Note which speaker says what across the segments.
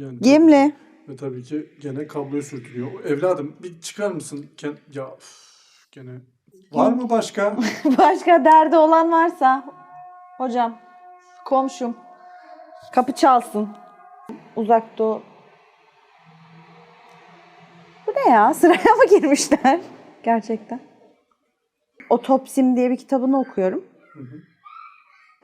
Speaker 1: Yani
Speaker 2: Gimli.
Speaker 1: Ve tabii ki gene kabloya sürtülüyor. Evladım bir çıkar mısın? Ken- Ya üf, gene. Var mı başka?
Speaker 2: Başka derdi olan varsa hocam, komşum kapı çalsın. Uzak doğu. Bu ne ya? Sıraya mı girmişler? Gerçekten. Otopsim diye bir kitabını okuyorum.
Speaker 1: Hı hı.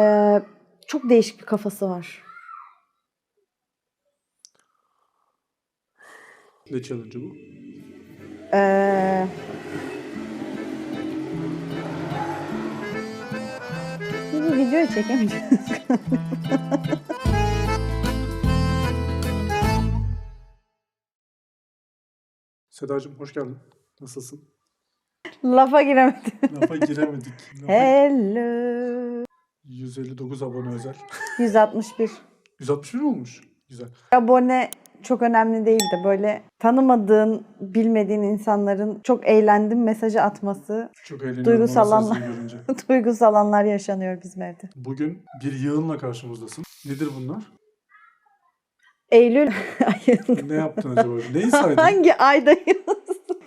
Speaker 2: Ee, çok değişik bir kafası var.
Speaker 1: Ne challenge bu?
Speaker 2: Ee, bir video çekemeyeceğiz.
Speaker 1: Sedacığım hoş geldin. Nasılsın?
Speaker 2: Lafa giremedim.
Speaker 1: Lafa giremedik. Lafa-
Speaker 2: Hello.
Speaker 1: 159 abone özel.
Speaker 2: 161.
Speaker 1: 161 mi olmuş? Güzel.
Speaker 2: Abone çok önemli değil de böyle tanımadığın, bilmediğin insanların çok eğlendim mesajı atması,
Speaker 1: Çok.
Speaker 2: Duygusal anlar. duygusal anlar yaşanıyor bizim evde.
Speaker 1: Bugün bir yığınla karşımızdasın. Nedir bunlar?
Speaker 2: Eylül ayında.
Speaker 1: Ne yaptın acaba? Neyi saydın?
Speaker 2: Hangi aydayız?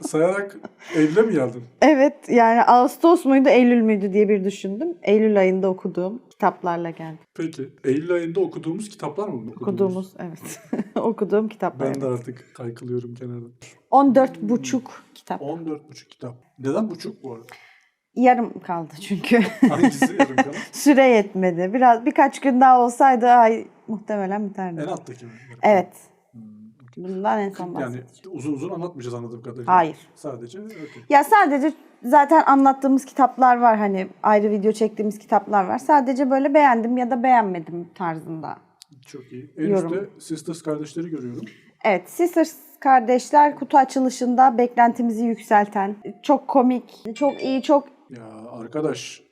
Speaker 1: Sayarak Eylül'e mi geldin?
Speaker 2: Evet yani Ağustos muydu Eylül müydü diye bir düşündüm. Eylül ayında okuduğum kitaplarla geldim.
Speaker 1: Peki. Eylül ayında okuduğumuz kitaplar mı?
Speaker 2: Okuduğumuz evet. okuduğum kitaplar.
Speaker 1: Ben de artık kaykılıyorum kenarda.
Speaker 2: 14 buçuk kitap.
Speaker 1: 14,5 kitap. Neden buçuk bu arada?
Speaker 2: Yarım kaldı çünkü.
Speaker 1: Hangisi yarım kalan?
Speaker 2: Süre yetmedi. Biraz birkaç gün daha olsaydı ay muhtemelen biterdi.
Speaker 1: En alttaki mi?
Speaker 2: Evet. Bundan en son
Speaker 1: Yani
Speaker 2: bahsedeceğim.
Speaker 1: uzun uzun anlatmayacağız anladığım kadarıyla.
Speaker 2: Hayır.
Speaker 1: Sadece okey.
Speaker 2: Ya sadece zaten anlattığımız kitaplar var hani ayrı video çektiğimiz kitaplar var. Sadece böyle beğendim ya da beğenmedim tarzında.
Speaker 1: Çok iyi. En
Speaker 2: Yorum.
Speaker 1: üstte Sisters kardeşleri görüyorum.
Speaker 2: Evet Sisters kardeşler kutu açılışında beklentimizi yükselten, çok komik, çok iyi, çok
Speaker 1: Ya arkadaş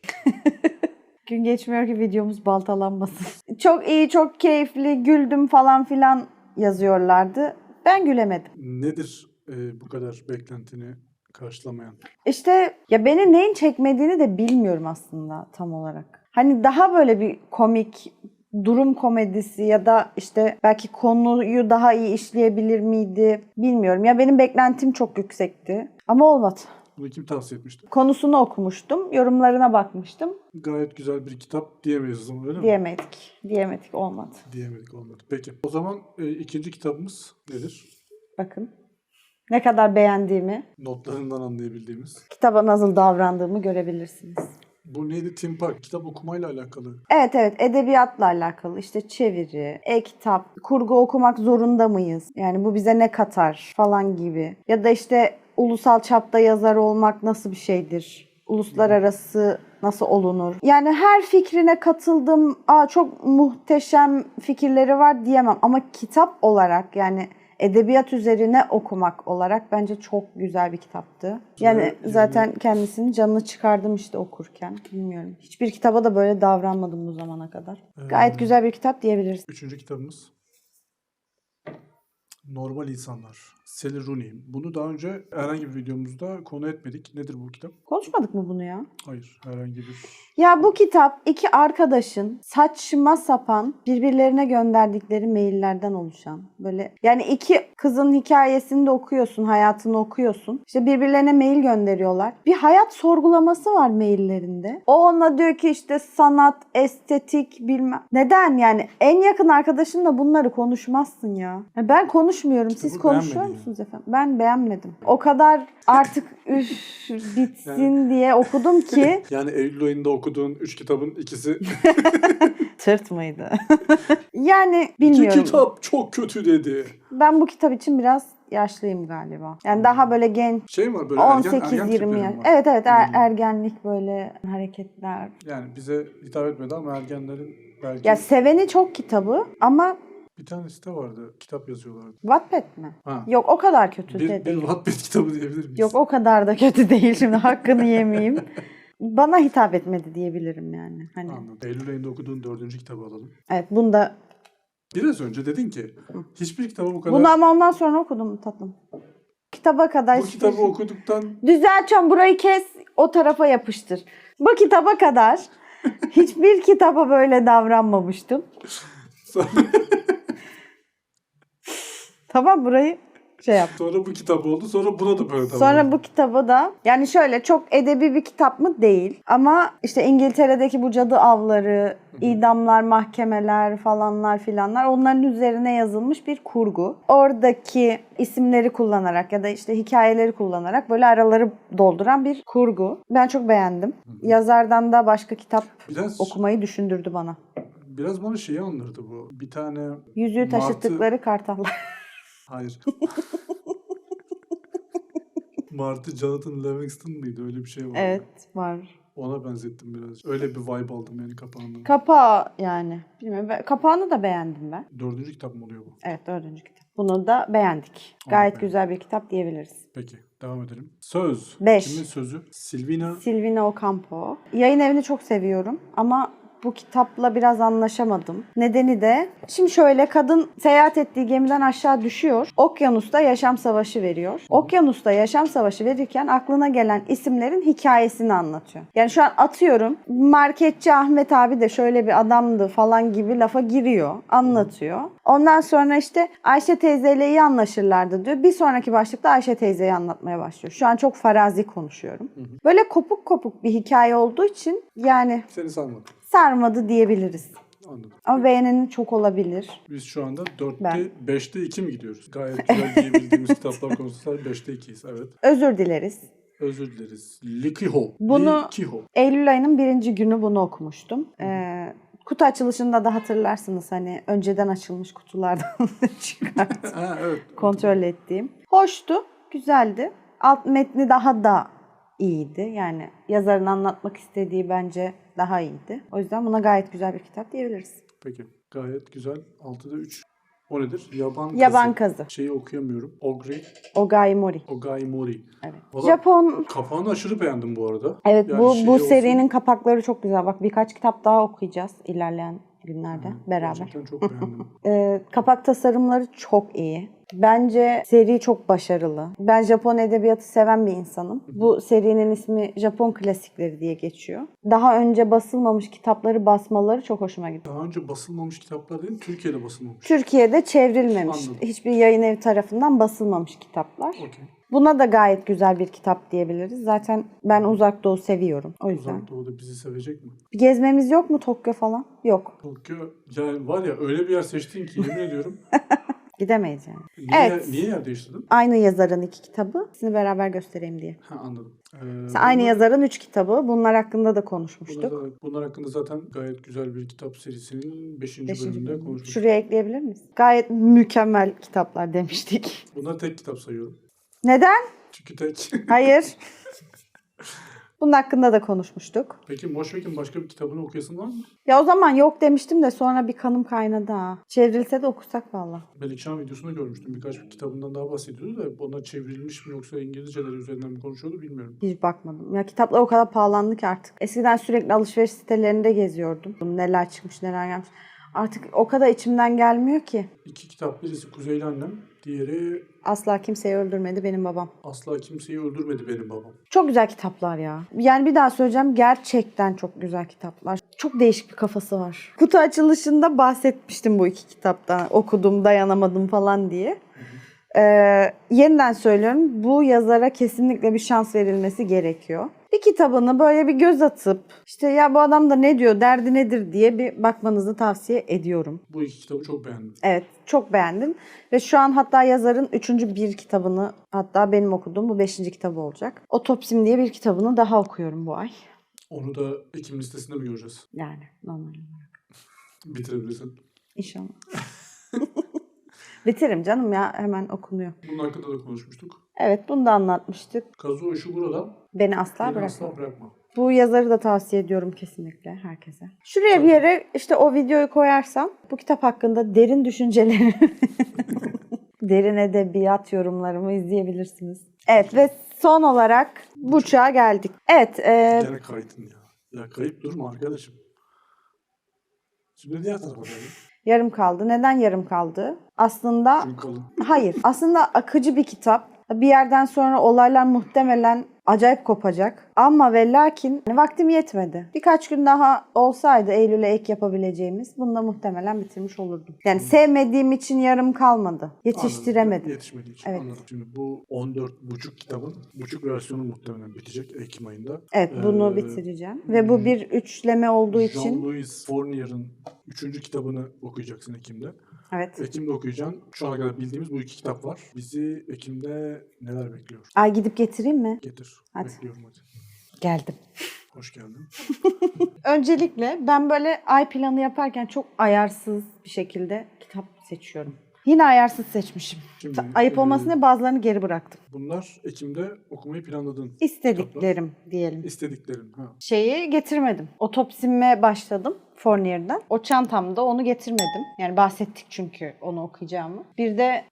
Speaker 2: gün geçmiyor ki videomuz baltalanmasın. Çok iyi, çok keyifli, güldüm falan filan yazıyorlardı. Ben gülemedim.
Speaker 1: nedir e, bu kadar beklentini karşılamayan?
Speaker 2: İşte ya beni neyin çekmediğini de bilmiyorum aslında tam olarak. Hani daha böyle bir komik durum komedisi ya da işte belki konuyu daha iyi işleyebilir miydi bilmiyorum. Ya benim beklentim çok yüksekti ama olmadı.
Speaker 1: Bunu kim tavsiye etmişti?
Speaker 2: Konusunu okumuştum, yorumlarına bakmıştım.
Speaker 1: Gayet güzel bir kitap diyemeyiz o zaman öyle mi?
Speaker 2: Diyemedik. Diyemedik olmadı.
Speaker 1: Diyemedik olmadı. Peki. O zaman e, ikinci kitabımız nedir?
Speaker 2: Bakın. Ne kadar beğendiğimi,
Speaker 1: Notlarından anlayabildiğimiz.
Speaker 2: kitaba nasıl davrandığımı görebilirsiniz.
Speaker 1: Bu neydi? Tim Park. Kitap okumayla alakalı.
Speaker 2: Evet evet edebiyatla alakalı işte çeviri, e-kitap, kurgu okumak zorunda mıyız? Yani bu bize ne katar falan gibi. Ya da işte ulusal çapta yazar olmak nasıl bir şeydir? Uluslararası nasıl olunur? Yani her fikrine katıldım. Aa çok muhteşem fikirleri var diyemem ama kitap olarak yani edebiyat üzerine okumak olarak bence çok güzel bir kitaptı. Yani
Speaker 1: Evet,
Speaker 2: zaten kendisinin canını çıkardım işte okurken. Bilmiyorum. Hiçbir kitaba da böyle davranmadım bu zamana kadar. Gayet
Speaker 1: Ee,
Speaker 2: güzel bir kitap diyebiliriz.
Speaker 1: Üçüncü kitabımız. Normal İnsanlar. Sally Rooney. Bunu daha önce herhangi bir videomuzda konu etmedik. Nedir bu kitap?
Speaker 2: Konuşmadık mı bunu ya?
Speaker 1: Hayır. Herhangi bir...
Speaker 2: Ya bu kitap iki arkadaşın saçma sapan birbirlerine gönderdikleri maillerden oluşan böyle yani iki kızın hikayesini de okuyorsun, hayatını okuyorsun. İşte birbirlerine mail gönderiyorlar. Bir hayat sorgulaması var maillerinde. O ona diyor ki işte sanat, estetik bilmem. Neden yani en yakın arkadaşınla bunları konuşmazsın ya. Ben konuşmuyorum.
Speaker 1: Kitabı
Speaker 2: Siz konuşuyor musunuz efendim? Ben beğenmedim. O kadar artık üf bitsin diye okudum ki
Speaker 1: Yani Eylül ayında okuduğun üç kitabın ikisi
Speaker 2: Tırt mıydı? yani
Speaker 1: iki
Speaker 2: bilmiyorum.
Speaker 1: kitap çok kötü dedi.
Speaker 2: Ben bu kitap için biraz yaşlıyım galiba. Yani daha böyle genç
Speaker 1: Şey var böyle ergen, ergen
Speaker 2: 18-20
Speaker 1: tipleri mi
Speaker 2: yaş. Evet evet er-
Speaker 1: Hmm.
Speaker 2: ergenlik böyle hareketler.
Speaker 1: Yani bize hitap etmedi ama ergenlerin belki
Speaker 2: Ya seveni çok kitabı ama
Speaker 1: bir tane site vardı. Kitap yazıyorlardı.
Speaker 2: Wattpad mi?
Speaker 1: Ha.
Speaker 2: Yok o kadar kötü
Speaker 1: Bir,
Speaker 2: de
Speaker 1: bir
Speaker 2: değil.
Speaker 1: Wattpad kitabı diyebilir miyiz?
Speaker 2: Yok o kadar da kötü değil şimdi hakkını yemeyeyim. Bana hitap etmedi diyebilirim yani. Hani
Speaker 1: Anladım. Eylül ayında okuduğun dördüncü kitabı alalım.
Speaker 2: evet bunda
Speaker 1: Biraz önce dedin ki hiçbir kitabı bu kadar...
Speaker 2: bunu ama ondan sonra okudum tatlım. Kitaba kadar
Speaker 1: bu
Speaker 2: hiçbir
Speaker 1: kitabı
Speaker 2: şey-
Speaker 1: okuduktan
Speaker 2: Düzeltiyorum burayı kes o tarafa yapıştır. Bu kitaba kadar hiçbir kitaba böyle davranmamıştım. Tamam burayı şey yap.
Speaker 1: Sonra bu kitap oldu. Sonra buna da böyle
Speaker 2: Sonra bu kitabı da yani şöyle çok edebi bir kitap mı değil ama işte İngiltere'deki bu cadı avları, idamlar, mahkemeler falanlar filanlar onların üzerine yazılmış bir kurgu. Oradaki isimleri kullanarak ya da işte hikayeleri kullanarak böyle araları dolduran bir kurgu. Ben çok beğendim. Yazardan da başka kitap
Speaker 1: Biraz,
Speaker 2: okumayı düşündürdü bana.
Speaker 1: biraz bana şeyi andırdı bu. Bir tane
Speaker 2: Yüzüğü
Speaker 1: Martı-
Speaker 2: taşıttıkları kartallar.
Speaker 1: Hayır. Martı Jonathan Livingston mıydı? Öyle bir şey var.
Speaker 2: evet var.
Speaker 1: Ona benzettim biraz. Öyle bir vibe aldım yani kapağından.
Speaker 2: Kapağı yani. Bilmiyorum. Kapağını da beğendim ben.
Speaker 1: Dördüncü kitap mı oluyor bu?
Speaker 2: Evet dördüncü kitap. Bunu da beğendik.
Speaker 1: Onu
Speaker 2: Gayet
Speaker 1: beğendik.
Speaker 2: güzel bir kitap diyebiliriz.
Speaker 1: Peki devam edelim. Söz.
Speaker 2: Beş.
Speaker 1: Kimin sözü? Silvina.
Speaker 2: Silvina Ocampo. Yayın evini çok seviyorum ama bu kitapla biraz anlaşamadım. Nedeni de şimdi şöyle kadın seyahat ettiği gemiden aşağı düşüyor. Okyanusta yaşam savaşı veriyor. Okyanusta yaşam savaşı verirken aklına gelen isimlerin hikayesini anlatıyor. Yani şu an atıyorum marketçi Ahmet abi de şöyle bir adamdı falan gibi lafa giriyor. Anlatıyor. Ondan sonra işte Ayşe teyzeyle iyi anlaşırlardı diyor. Bir sonraki başlıkta Ayşe teyzeyi anlatmaya başlıyor. Şu an çok farazi konuşuyorum. Böyle kopuk kopuk bir hikaye olduğu için yani
Speaker 1: Seni sarmadı.
Speaker 2: Sarmadı diyebiliriz.
Speaker 1: Anladım.
Speaker 2: Ama beğenenin çok olabilir.
Speaker 1: Biz şu anda 4'te,
Speaker 2: Ben.
Speaker 1: 5'te 2 mi gidiyoruz? Gayet güzel diyebildiğimiz kitaplar konusunda 5'te 2'yiz. Evet.
Speaker 2: Özür dileriz.
Speaker 1: Özür dileriz. Likiho.
Speaker 2: Bunu-
Speaker 1: Likiho.
Speaker 2: Eylül ayının birinci günü bunu okumuştum. Ee, kutu açılışında da hatırlarsınız hani önceden açılmış kutulardan çıkart
Speaker 1: ha, evet.
Speaker 2: kontrol ettiğim. Hoştu, güzeldi. Alt metni daha da iyiydi. Yani yazarın anlatmak istediği bence daha iyiydi. O yüzden buna gayet güzel bir kitap diyebiliriz.
Speaker 1: Peki. Gayet güzel. 6'da 3. O nedir? Yaban kazı.
Speaker 2: Yaban Kazı.
Speaker 1: Şeyi okuyamıyorum. Ogre.
Speaker 2: Ogai Mori.
Speaker 1: Ogai Mori.
Speaker 2: Evet.
Speaker 1: Valla
Speaker 2: Japon
Speaker 1: Kapağını aşırı beğendim bu arada.
Speaker 2: Evet
Speaker 1: Yani
Speaker 2: bu
Speaker 1: şeyi
Speaker 2: bu
Speaker 1: olsun-
Speaker 2: serinin kapakları çok güzel. Bak birkaç kitap daha okuyacağız ilerleyen günlerde beraber.
Speaker 1: Gerçekten çok beğendim.
Speaker 2: Ee, kapak tasarımları çok iyi. Bence seri çok başarılı. Ben Japon edebiyatı seven bir insanım. Bu serinin ismi Japon klasikleri diye geçiyor. Daha önce basılmamış kitapları basmaları çok hoşuma gitti.
Speaker 1: Daha önce basılmamış kitaplar değil, Türkiye'de basılmamış.
Speaker 2: Türkiye'de çevrilmemiş.
Speaker 1: Anladım.
Speaker 2: Hiçbir yayın evi tarafından basılmamış kitaplar.
Speaker 1: Okey.
Speaker 2: Buna da gayet güzel bir kitap diyebiliriz. Zaten ben Uzak Doğu seviyorum. O yüzden.
Speaker 1: Uzak Doğu'da bizi sevecek mi?
Speaker 2: Bir gezmemiz yok mu Tokyo falan? Yok.
Speaker 1: Tokyo, yani var ya öyle bir yer seçtin ki yemin ediyorum.
Speaker 2: Gidemeyiz yani.
Speaker 1: Niye,
Speaker 2: Evet.
Speaker 1: niye yer değiştirdin?
Speaker 2: Aynı yazarın iki kitabı. İkisini beraber göstereyim diye.
Speaker 1: Ha anladım. Ee,
Speaker 2: Mesela aynı
Speaker 1: bunlar-
Speaker 2: yazarın üç kitabı. Bunlar hakkında da
Speaker 1: bunlar,
Speaker 2: konuşmuştuk.
Speaker 1: da- bunlar hakkında zaten gayet güzel bir kitap serisinin 5.
Speaker 2: Beşinci
Speaker 1: bölümünde
Speaker 2: bölüm.
Speaker 1: konuşmuştuk.
Speaker 2: Şuraya ekleyebilir miyiz? Gayet mükemmel kitaplar demiştik.
Speaker 1: Bunlar tek kitap sayıyorum.
Speaker 2: Neden?
Speaker 1: Çünkü tek.
Speaker 2: Hayır. Bunun hakkında da konuşmuştuk.
Speaker 1: Peki Moşvek'in başka bir kitabını okuyasın var mı?
Speaker 2: Ya o zaman yok demiştim de sonra bir kanım kaynadı ha. Çevrilse de okusak valla.
Speaker 1: Melikşah videosunda görmüştüm. Birkaç bir kitabından daha bahsediyordu da ona çevrilmiş mi yoksa İngilizceleri üzerinden mi konuşuyordu bilmiyorum.
Speaker 2: Hiç bakmadım. Ya kitaplar o kadar pahalandı ki artık. Eskiden sürekli alışveriş sitelerinde geziyordum. Neler çıkmış neler gelmiş. Artık o kadar içimden gelmiyor ki.
Speaker 1: İki kitap. Birisi Kuzeyli Annem. Diğeri
Speaker 2: Asla kimseyi öldürmedi benim babam.
Speaker 1: Asla Kimseyi Öldürmedi Benim Babam.
Speaker 2: Çok güzel kitaplar ya. Yani bir daha söyleyeceğim gerçekten çok güzel kitaplar. Çok değişik bir kafası var. Kutu açılışında bahsetmiştim bu iki kitaptan. Okudum, dayanamadım falan diye. Ee, yeniden söylüyorum. Bu yazara kesinlikle bir şans verilmesi gerekiyor. Bir kitabını böyle bir göz atıp işte ya bu adam da ne diyor, derdi nedir diye bir bakmanızı tavsiye ediyorum.
Speaker 1: Bu iki kitabı çok beğendim.
Speaker 2: Evet çok beğendim. Ve şu an hatta yazarın üçüncü bir kitabını hatta benim okuduğum bu beşinci kitabı olacak. Otopsim diye bir kitabını daha okuyorum bu ay.
Speaker 1: Onu da Ekim listesinde mi göreceğiz?
Speaker 2: Yani normal.
Speaker 1: Bitirebilirsin.
Speaker 2: İnşallah. Bitiririm canım ya hemen okunuyor.
Speaker 1: Bunun hakkında da konuşmuştuk.
Speaker 2: Evet bunu da anlatmıştık.
Speaker 1: Kazuo Ishigura'dan
Speaker 2: Beni asla
Speaker 1: Beni
Speaker 2: bırakma.
Speaker 1: Asla Bırakma.
Speaker 2: Bu yazarı da tavsiye ediyorum kesinlikle herkese. Şuraya bir yere işte o videoyu koyarsam bu kitap hakkında derin düşüncelerimi, derin edebiyat yorumlarımı izleyebilirsiniz. Evet ve son olarak Burçak'a geldik. Evet, e,
Speaker 1: Gene kaydın ya. Ya kayıp durma arkadaşım. Şimdi diğer tarafa
Speaker 2: yarım kaldı. Neden yarım kaldı? Aslında
Speaker 1: Çünkü kalın.
Speaker 2: hayır. Aslında akıcı bir kitap. Bir yerden sonra olaylar muhtemelen acayip kopacak. Ama ve lakin hani vaktim yetmedi. Birkaç gün daha olsaydı Eylül'e ek yapabileceğimiz bunu da muhtemelen bitirmiş olurdum. Yani sevmediğim için yarım kalmadı. Yetiştiremedim.
Speaker 1: Anladım. Yetişmediği için
Speaker 2: Evet.
Speaker 1: anladım. Şimdi bu 14.5 kitabın buçuk versiyonu muhtemelen bitecek Ekim ayında.
Speaker 2: Evet bunu
Speaker 1: Ee,
Speaker 2: bitireceğim. Ve bu bir üçleme olduğu için
Speaker 1: Jean-Louis Fournier'ın üçüncü kitabını okuyacaksın Ekim'de.
Speaker 2: Evet.
Speaker 1: Ekim'de okuyacaksın. Şu ana kadar bildiğimiz bu iki kitap var. Bizi Ekim'de neler bekliyor?
Speaker 2: Ay gidip getireyim mi?
Speaker 1: Getir.
Speaker 2: Hadi.
Speaker 1: Bekliyorum hadi.
Speaker 2: Geldim.
Speaker 1: Hoş geldin.
Speaker 2: Öncelikle ben böyle ay planı yaparken çok ayarsız bir şekilde kitap seçiyorum. Yine ayarsız seçmişim.
Speaker 1: Şimdi,
Speaker 2: Ayıp
Speaker 1: e,
Speaker 2: olmasın diye bazılarını geri bıraktım.
Speaker 1: Bunlar Ekim'de okumayı planladın.
Speaker 2: İstediklerim diyelim.
Speaker 1: İstediklerin. Ha.
Speaker 2: Şeyi getirmedim. Otopsime başladım Fournier'den. O çantamda onu getirmedim. Yani bahsettik çünkü onu okuyacağımı. Bir de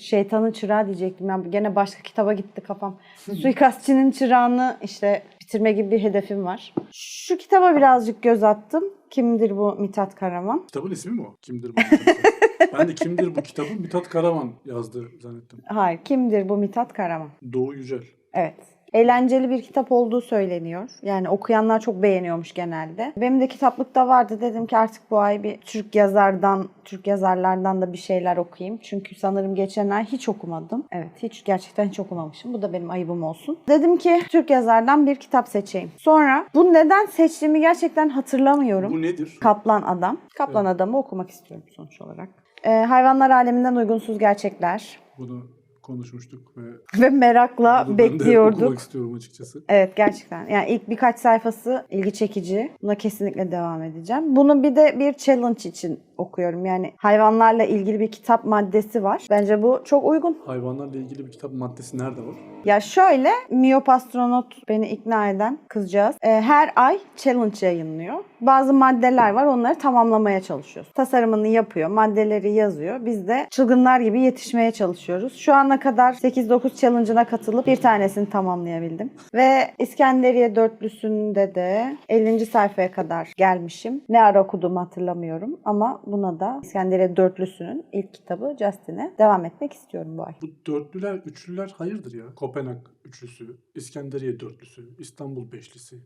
Speaker 2: şeytanın çırağı diyecektim. Yani gene başka kitaba gitti kafam. Suikastçının çırağını işte bitirme gibi bir hedefim var. Şu kitaba birazcık göz attım. Kimdir bu Mithat Karaman?
Speaker 1: Kitabın ismi mi o? Kimdir bu? Mithat? ben de kimdir bu kitabı? Mithat Karaman yazdı zannettim.
Speaker 2: Hayır, kimdir bu Mithat Karaman?
Speaker 1: Doğu Yücel.
Speaker 2: Evet. Eğlenceli bir kitap olduğu söyleniyor. Yani okuyanlar çok beğeniyormuş genelde. Benim de kitaplıkta vardı. Dedim ki artık bu ay bir Türk yazardan, Türk yazarlardan da bir şeyler okuyayım. Çünkü sanırım geçen ay hiç okumadım. Evet, hiç gerçekten hiç okumamışım. Bu da benim ayıbım olsun. Dedim ki Türk yazardan bir kitap seçeyim. Sonra bu neden seçtiğimi gerçekten hatırlamıyorum.
Speaker 1: Bu nedir?
Speaker 2: Kaplan Adam. Kaplan Adam'ı okumak istiyorum sonuç olarak. Ee, hayvanlar aleminden uygunsuz gerçekler.
Speaker 1: Bunu konuşmuştuk ve
Speaker 2: Ve merakla
Speaker 1: bunu ben de
Speaker 2: bekliyorduk.
Speaker 1: okumak istiyorum açıkçası.
Speaker 2: Evet gerçekten. Yani ilk birkaç sayfası ilgi çekici. Buna kesinlikle devam edeceğim. Bunu bir de bir challenge için okuyorum. Yani hayvanlarla ilgili bir kitap maddesi var. Bence bu çok uygun.
Speaker 1: Hayvanlarla ilgili bir kitap maddesi nerede var?
Speaker 2: Ya şöyle miyop astronot beni ikna eden kızcağız e, her ay challenge yayınlıyor. Bazı maddeler var onları tamamlamaya çalışıyoruz. Tasarımını yapıyor, maddeleri yazıyor. Biz de çılgınlar gibi yetişmeye çalışıyoruz. Şu ana kadar 8-9 challenge'ına katılıp bir tanesini tamamlayabildim. Ve İskenderiye dörtlüsünde de 50. sayfaya kadar gelmişim. Ne ara okuduğumu hatırlamıyorum ama buna da İskenderiye dörtlüsünün ilk kitabı Justin'e devam etmek istiyorum bu ay.
Speaker 1: Bu dörtlüler, üçlüler hayırdır ya? Kopenhag üçlüsü, İskenderiye dörtlüsü, İstanbul beşlisi.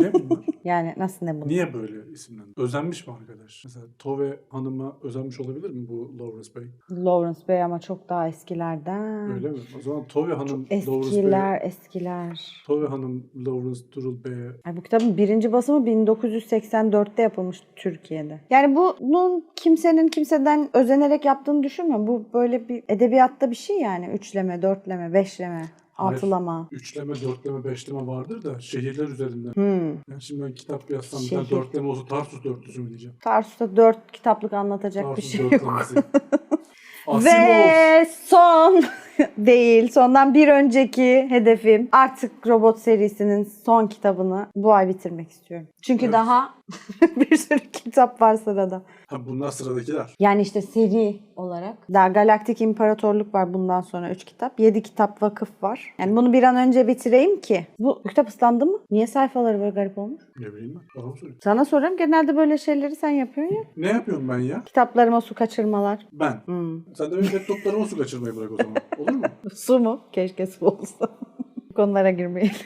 Speaker 1: Ne bunlar?
Speaker 2: Yani nasıl ne bu?
Speaker 1: Niye böyle isimlendir? Özenmiş mi arkadaş? Mesela Tove Hanım'a özenmiş olabilir mi bu Lawrence Bey?
Speaker 2: Lawrence Bey ama çok daha eskilerden.
Speaker 1: Öyle mi? O zaman Tove Hanım Lawrence Bey'e,
Speaker 2: Eskiler, eskiler.
Speaker 1: Tove Hanım Lawrence Durrell Bey'e
Speaker 2: Ay bu kitabın birinci basımı 1984'te yapılmış Türkiye'de. Yani bunun kimsenin kimseden özenerek yaptığını düşünmüyorum. Bu böyle bir edebiyatta bir şey yani. Üçleme, dörtleme, beşleme. Altılama.
Speaker 1: üçleme, dörtleme, beşleme vardır da şehirler üzerinden.
Speaker 2: Hmm.
Speaker 1: Yani şimdi ben kitap yazsam bir tane
Speaker 2: Şehir.
Speaker 1: dörtleme olsa Tarsus dörtlüsü mü diyeceğim?
Speaker 2: Tarsus'ta dört kitaplık anlatacak bir
Speaker 1: Tarsus
Speaker 2: şey yok. Ve son değil. Sondan bir önceki hedefim artık robot serisinin son kitabını bu ay bitirmek istiyorum. Çünkü
Speaker 1: Evet.
Speaker 2: daha bir sürü kitap var sırada.
Speaker 1: Ha, bunlar sıradakiler.
Speaker 2: Yani işte seri olarak. Daha Galaktik İmparatorluk var bundan sonra 3 kitap. 7 kitap vakıf var. Yani bunu bir an önce bitireyim ki. Bu kitap ıslandı mı? Niye sayfaları böyle garip olmuş?
Speaker 1: Ne bileyim ben. Bana mı soruyorsun?
Speaker 2: Sana soruyorum. Genelde böyle şeyleri sen yapıyorsun ya.
Speaker 1: Ne yapıyorum ben ya?
Speaker 2: Kitaplarıma su kaçırmalar.
Speaker 1: Ben.
Speaker 2: Hmm.
Speaker 1: Sen de benim laptoplarıma su kaçırmayı bırak o zaman. Olur mu?
Speaker 2: Su mu? Keşke su olsa. Konulara girmeyelim.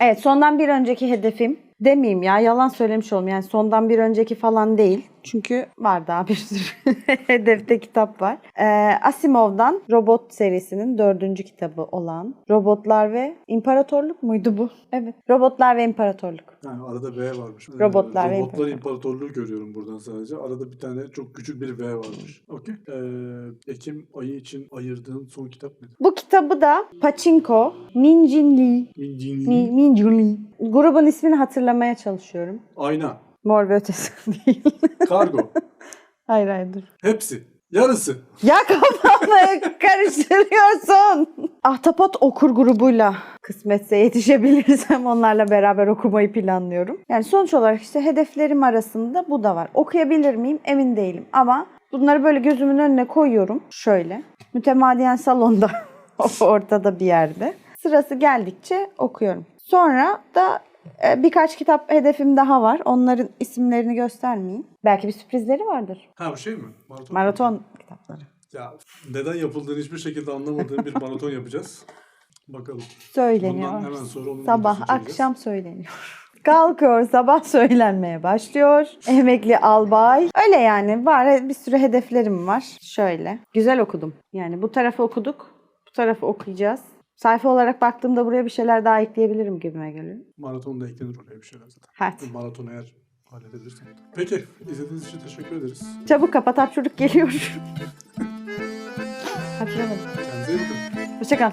Speaker 2: evet sondan bir önceki hedefim demeyeyim ya yalan söylemiş olayım. Yani sondan bir önceki falan değil. Çünkü var daha bir sürü hedefte kitap var. Ee, Asimov'dan Robot serisinin dördüncü kitabı olan Robotlar ve İmparatorluk muydu bu? Evet. Robotlar ve İmparatorluk.
Speaker 1: Yani arada V varmış. Ee,
Speaker 2: Robotlar ve
Speaker 1: Robotlar
Speaker 2: İmparatorluğu.
Speaker 1: İmparatorluğu görüyorum buradan sadece. Arada bir tane çok küçük bir V varmış. Okey. Ee, Ekim ayı için ayırdığın son kitap nedir?
Speaker 2: Bu kitabı da Pachinko, Minjin Lee,
Speaker 1: Minjin
Speaker 2: Mi- Minjin Lee. Grubun ismini hatırlamaya çalışıyorum.
Speaker 1: Ayna.
Speaker 2: Mor ve ötesi değil.
Speaker 1: Kargo.
Speaker 2: hayır hayır dur.
Speaker 1: Hepsi. Yarısı.
Speaker 2: Ya kafamı karıştırıyorsun. Ahtapot Okur grubuyla kısmetse yetişebilirsem onlarla beraber okumayı planlıyorum. Yani sonuç olarak işte hedeflerim arasında bu da var. Okuyabilir miyim emin değilim ama bunları böyle gözümün önüne koyuyorum. Şöyle mütemadiyen salonda ortada bir yerde. Sırası geldikçe okuyorum. Sonra da e, birkaç kitap hedefim daha var. Onların isimlerini göstermeyeyim. Belki bir sürprizleri vardır.
Speaker 1: Ha bu şey mi? Maraton.
Speaker 2: Maraton kitapları.
Speaker 1: Ya neden yapıldığını hiçbir şekilde anlamadığım bir maraton yapacağız. Bakalım.
Speaker 2: Söyleniyor.
Speaker 1: Bundan hemen sonra onun
Speaker 2: Sabah akşam söyleniyor. Kalkıyor sabah söylenmeye başlıyor. Emekli albay. Öyle yani var bir sürü hedeflerim var. Şöyle. Güzel okudum. Yani bu tarafı okuduk. Bu tarafı okuyacağız. Sayfa olarak baktığımda buraya bir şeyler daha ekleyebilirim gibime geliyor.
Speaker 1: Maratonda eklenir oraya bir şeyler zaten.
Speaker 2: Hadi.
Speaker 1: Maraton eğer halledebilirsem. Peki. izlediğiniz için teşekkür ederiz.
Speaker 2: Çabuk kapat hapşuruk geliyor. Hapşuramadım.
Speaker 1: Kendinize iyi bakın.
Speaker 2: Hoşçakal.